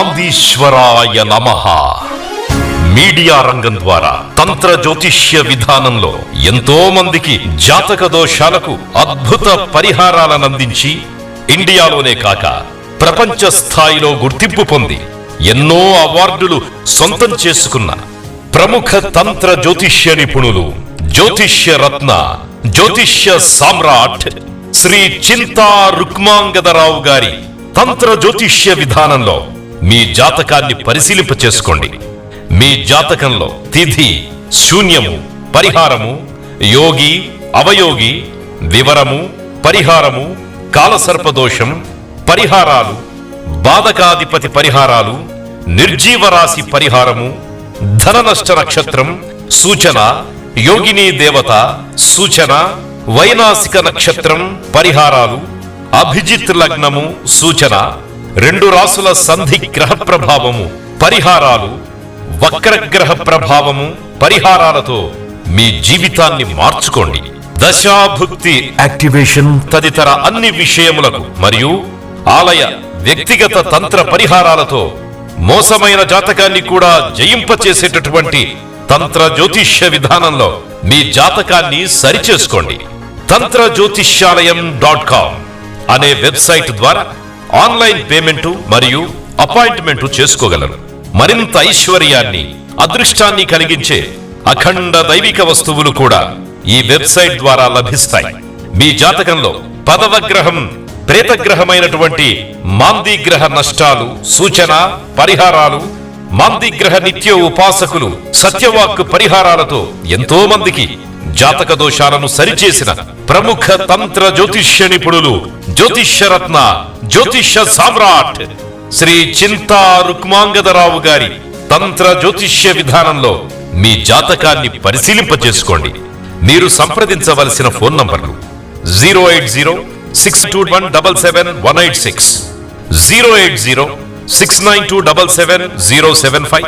జ్యోతిష్యాదీశ్వరాయ నమ. మీడియా రంగం ద్వారా తంత్ర జ్యోతిష్య విధానంలో ఎంతో మందికి జాతక దోషాలకు అద్భుత పరిహారాలను అందించి ఇండియాలోనే కాక ప్రపంచ స్థాయిలో గుర్తింపు పొంది ఎన్నో అవార్డులు సొంతం చేసుకున్న ప్రముఖ తంత్ర జ్యోతిష్య నిపుణులు జ్యోతిష్య రత్న జ్యోతిష్య సామ్రాట్ శ్రీ చింతా రుక్మాంగదరావు గారి తంత్ర జ్యోతిష్య విధానంలో మీ జాతకాన్ని పరిశీలింప చేసుకోండి. మీ జాతకంలో తిథి శూన్యము పరిహారము యోగి అవయోగి వివరము పరిహారము కాలసర్పదోషం పరిహారాలు బాధకాధిపతి పరిహారాలు నిర్జీవ రాశి పరిహారము ధన నష్ట నక్షత్రం సూచన యోగిని దేవత సూచన వైనాసిక నక్షత్రం పరిహారాలు అభిజిత్ లగ్నము సూచన రెండు రాసుల సంధి గ్రహ ప్రభావము పరిహారాలు వక్రగ్రహ ప్రభావము పరిహారాలతో మీ జీవితాన్ని మార్చుకోండి. దశాభుక్తి యాక్టివేషన్ తదితర అన్ని విషయములకు మరియు ఆలయ వ్యక్తిగత తంత్ర పరిహారాలతో మోసమైన జాతకాన్ని కూడా జయింపచేసేటటువంటి తంత్ర జ్యోతిష్య విధానంలో మీ జాతకాన్ని సరిచేసుకోండి. తంత్ర జ్యోతిష్యాలయం డాట్ కామ్ అనే వెబ్సైట్ ద్వారా ఆన్లైన్ పేమెంటు మరియు అపాయింట్మెంట్ చేసుకోగలరు. మరింత ఐశ్వర్యాన్ని అదృష్టాన్ని కలిగించే అఖండ దైవిక వస్తువులు కూడా ఈ వెబ్సైట్ ద్వారా లభిస్తాయి. మీ జాతకంలో పదవ గ్రహం ప్రేతగ్రహమైనటువంటి మాందిగ్రహ నష్టాలు సూచన పరిహారాలు మాందిగ్రహ నిత్య ఉపాసకులు సత్యవాక్ పరిహారాలతో ఎంతో మందికి జాతక దోషాలను సరిచేసిన ప్రముఖ తంత్ర జ్యోతిష్య నిపుణులు జ్యోతిష్యరత్న జ్యోతిష్య సామ్రాట్ శ్రీ చింతా రుక్మాంగదరావు గారి తంత్ర జ్యోతిష్య విధానంలో మీ జాతకాన్ని పరిశీలింపజేసుకోండి మీరు సంప్రదించవలసిన ఫోన్ నంబర్లు zero eight zero six two one double seven one eight six zero eight zero six nine two double seven zero seven five.